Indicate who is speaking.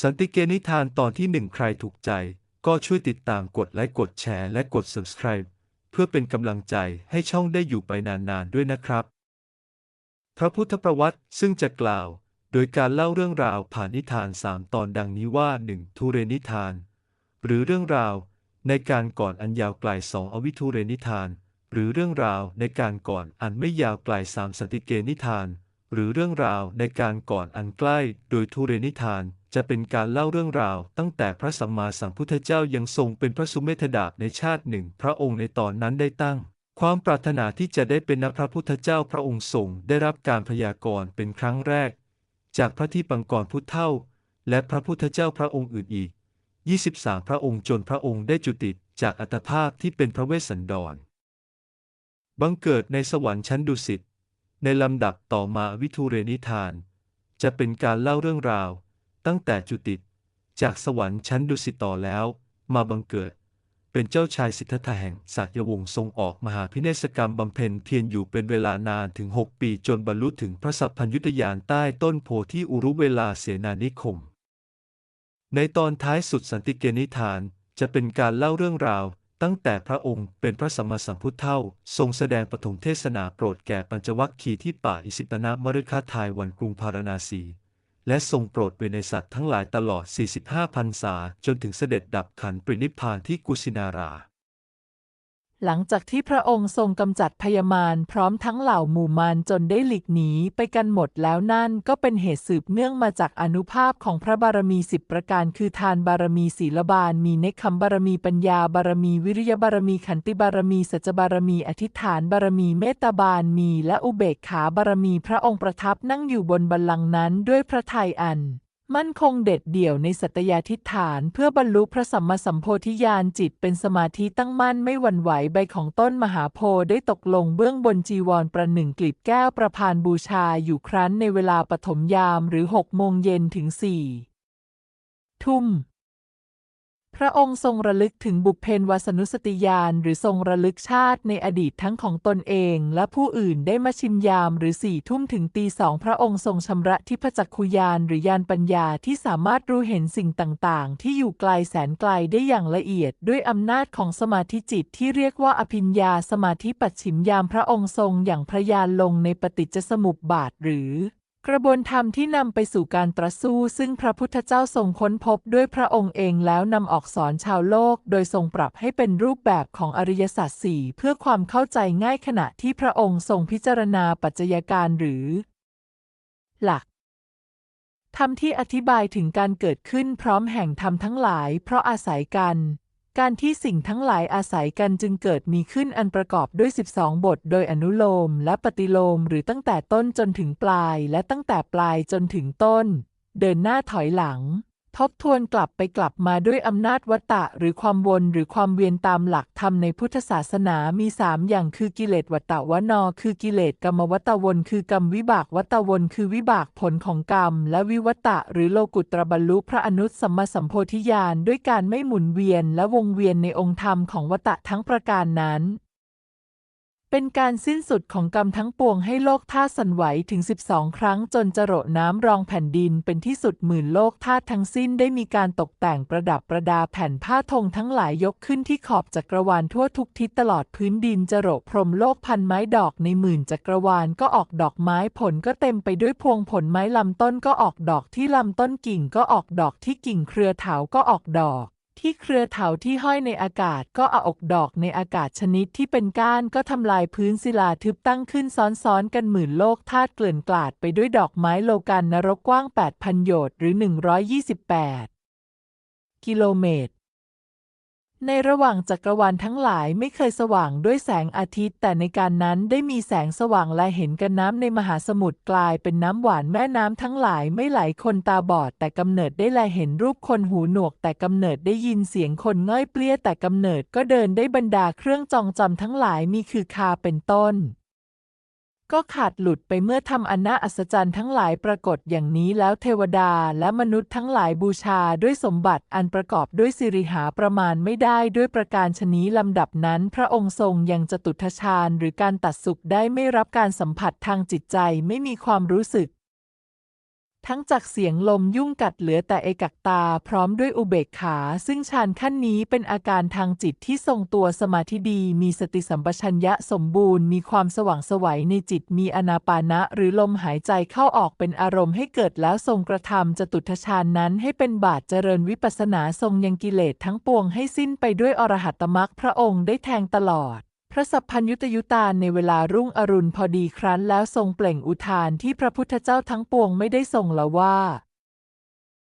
Speaker 1: สันติเกนิทานตอนที่หนึ่งใครถูกใจ ก็ช่วยติดตามกดไลค์กดแชร์และกด subscribe เพื่อเป็นกำลังใจให้ช่องได้อยู่ไปนานๆด้วยนะครับ พระพุทธประวัติซึ่งจะกล่าว โดยการเล่าเรื่องราวผ่านนิทานสามตอนดังนี้ว่า 1. ทุเรนิทาน หรือเรื่องราวในการก่อนอันยาวไกลสองอวิทุเรนิทาน หรือเรื่องราวในการก่อนอันไม่ยาวไกลสามสันติเกนิทาน หรือเรื่องราวในการก่อนอันใกล้โดยทุเรนิทาน จะเป็นการเล่าเรื่องราว ตั้งแต่พระสัมมาสัมพุทธเจ้ายังทรงเป็นพระสุเมธดาบในชาติหนึ่ง พระองค์ในตอนนั้นได้ตั้ง ความปรารถนาที่จะได้เป็นนักพระพุทธเจ้าพระองค์ทรงได้รับการพยากรณ์เป็นครั้งแรก จากพระที่ปังกรพุทธเท่า และพระพุทธเจ้าพระองค์อื่นอีก 23 พระองค์จนพระองค์ได้จุติจากอัตภาพที่เป็นพระเวสสันดร บังเกิดในสวรรค์ชั้นดุสิตในลำดับต่อมาวิทูเรนิทาน จะเป็นการเล่าเรื่องราว ตั้งแต่จุติจากสวรรค์ชั้นดุสิตต่อแล้ว มาบังเกิด เป็นเจ้าชายสิทธัตถะแห่งสักยวงศ์ทรงออกมหาพิเนศกรรมบำเพ็ญเพียรอยู่เป็นเวลานานถึง 6 ปีจนบรรลุถึงพระสัพพัญญุตยานใต้ต้นโพธิอุรุเวลาเสนานิคม ในตอนท้ายสุดสันติเกนิทานจะเป็นการเล่าเรื่องราว ตั้งแต่พระองค์เป็นพระสัมมาสัมพุทธเท่าทรงแสดงปฐมเทศนาโปรดแก่ปัญจวัคคีย์ที่ป่าอิสิตนามฤคทายวันกรุงพาราณสี และทรงโปรดเวเนสัตว์ทั้งหลายตลอด 45พรรษา จนถึงเสด็จดับขันปรินิพพานที่กุสินารา
Speaker 2: หลังจากที่พระองค์ทรงกำจัดพยามารพร้อมทั้งเหล่าหมู่มารจนได้หลีกหนีไปกันหมดแล้วนั่นก็เป็นเหตุสืบเนื่องมาจากอนุภาพของพระบารมีสิบประการ คือทานบารมีศีลบารมีเนคขมบารมีปัญญาบารมีวิริยบารมีขันติบารมีสัจบารมีอธิษฐานบารมีเมตตาบารมีและอุเบกขาบารมีพระองค์ประทับนั่งอยู่บนบัลลังก์นั้นด้วยพระทัยอัน มั่นคงเด็ดเดี่ยวในสัตยาธิฐาน เพื่อบรรลุพระสัมมาสัมโพธิญาณจิตเป็นสมาธิตั้งมั่นไม่หวั่นไหวใบของต้นมหาโพธิ์ได้ตกลงเบื้องบนจีวรประหนึ่งกลีบแก้วประพานบูชาอยู่ครั้นในเวลาปฐมยามหรือหกโมงเย็นถึงสี่ทุ่ม พระองค์ทรงระลึกถึงบุพเพนวสนุสติญาณหรือทรงระลึกชาติในอดีตทั้งของตนเองและผู้อื่นได้มาชิมยามหรือสี่ทุ่มถึงตีสองพระองค์ทรงชำระทิพจักขุยานหรือญาณปัญญาที่สามารถรู้เห็นสิ่งต่างๆ ที่อยู่ไกลแสนไกลได้อย่างละเอียด ด้วยอำนาจของสมาธิจิตที่เรียกว่าอภิญญาสมาธิปัจฉิมยามพระองค์ทรงอย่างพระยานลงในปฏิจจสมุปบาทหรือ กระบวนธรรมที่นำไปสู่การตรัสสู้ซึ่งพระพุทธเจ้าทรงค้นพบด้วยพระองค์เองแล้วนำออกสอนชาวโลก โดยทรงปรับให้เป็นรูปแบบของอริยสัจสี่เพื่อความเข้าใจง่ายขณะที่พระองค์ทรงพิจารณาปัจจัยการหรือ หลักธรรมที่อธิบายถึงการเกิดขึ้นพร้อมแห่งธรรมทั้งหลาย เพราะอาศัยกัน การที่สิ่งทั้งหลายอาศัยกันจึงเกิดมีขึ้นอันประกอบด้วย 12 บท โดยอนุโลมและปฏิโลมหรือตั้งแต่ต้นจนถึงปลายและตั้งแต่ปลายจนถึงต้น เดินหน้าถอยหลัง ทบทวนกลับไปกลับมาด้วยอำนาจวัตตะ หรือความวนหรือความเวียนตามหลักธรรมในพุทธศาสนามีสามอย่างคือกิเลสวัตตะวนอ คือกิเลสกรรมวัตตะวนคือกรรมวิบากวัตตะวนคือวิบากผลของกรรม และวิวัตตะ หรือโลกุตรบรรลุพระอนุตสัมมาสัมโพธิญาณด้วยการไม่หมุนเวียนและวงเวียนในองค์ธรรมของวัตตะทั้งประการนั้น เป็นการสิ้นสุดของกรรมทั้งปวงให้โลกธาตุสั่นไหวถึง 12 ครั้งจนจรดน้ำรองแผ่นดินเป็นที่สุดหมื่นโลกธาตุทั้งสิ้นได้มีการตกแต่งประดับประดาแผ่นผ้าธงทั้งหลายยกขึ้นที่ขอบจักรวาลทั่วทุกทิศตลอดพื้นดินจรดพรมโลกพันไม้ดอกในหมื่นจักรวาลก็ออกดอกไม้ผลก็เต็มไปด้วยพวงผลไม้ลำต้นก็ออกดอกที่ลำต้นกิ่งก็ออกดอกที่กิ่งเครือเถาก็ออกดอก ที่เครือเถาที่ห้อยในอากาศก็เอาออกดอกในอากาศชนิดที่เป็นก้านก็ทำลายพื้นศิลาทึบตั้งขึ้นซ้อนๆ กันหมื่นโลกธาตุเกลื่อนกลาดไปด้วยดอกไม้โลกันนรกกว้าง 8,000 โยชน์หรือ 128 กิโลเมตร ในระหว่างจักรวาลทั้งหลายไม่เคยสว่างด้วยแสงอาทิตย์ แต่ในการนั้นได้มีแสงสว่างและเห็นกันน้ำในมหาสมุทรกลายเป็นน้ำหวานแม่น้ำทั้งหลายไม่ไหลคนตาบอด แต่กำเนิดได้แลเห็นรูปคนหูหนวก แต่กำเนิดได้ยินเสียงคนง่อยเปลี้ยแต่กำเนิดก็เดินได้บรรดาเครื่องจองจำทั้งหลายมีคือคาเป็นต้น ก็ขาดหลุดไปเมื่อทำอันน่าอัศจรรย์ทั้งหลายปรากฏอย่างนี้แล้วเทวดาและมนุษย์ทั้งหลายบูชาด้วยสมบัติอันประกอบด้วยสิริหาประมาณไม่ได้ด้วยประการชนี้ลำดับนั้น พระองค์ทรงยังจตุทชาญหรือการตัดสุขได้ไม่รับการสัมผัสทางจิตใจไม่มีความรู้สึก ทั้งจากเสียงลมยุ่งกัดเหลือแต่เอกักตาพร้อมด้วยอุเบกขา ซึ่งฌานขั้นนี้เป็นอาการทางจิตที่ทรงตัวสมาธิดี มีสติสัมปชัญญะสมบูรณ์ มีความสว่างสวัยในจิตมีอนาปานะ หรือลมหายใจเข้าออกเป็นอารมณ์ให้เกิดแล้วทรงกระทำจตุทฌานนั้นให้เป็นบาทเจริญวิปัสสนาทรงยังกิเลสทั้งปวงให้สิ้นไปด้วยอรหัตมรรคพระองค์ได้แทงตลอด พระสัพพัญยุตยุตานในเวลารุ่งอรุณพอดีครั้นแล้วทรงเปล่งอุทานที่พระพุทธเจ้าทั้งปวงไม่ได้ทรงละว่า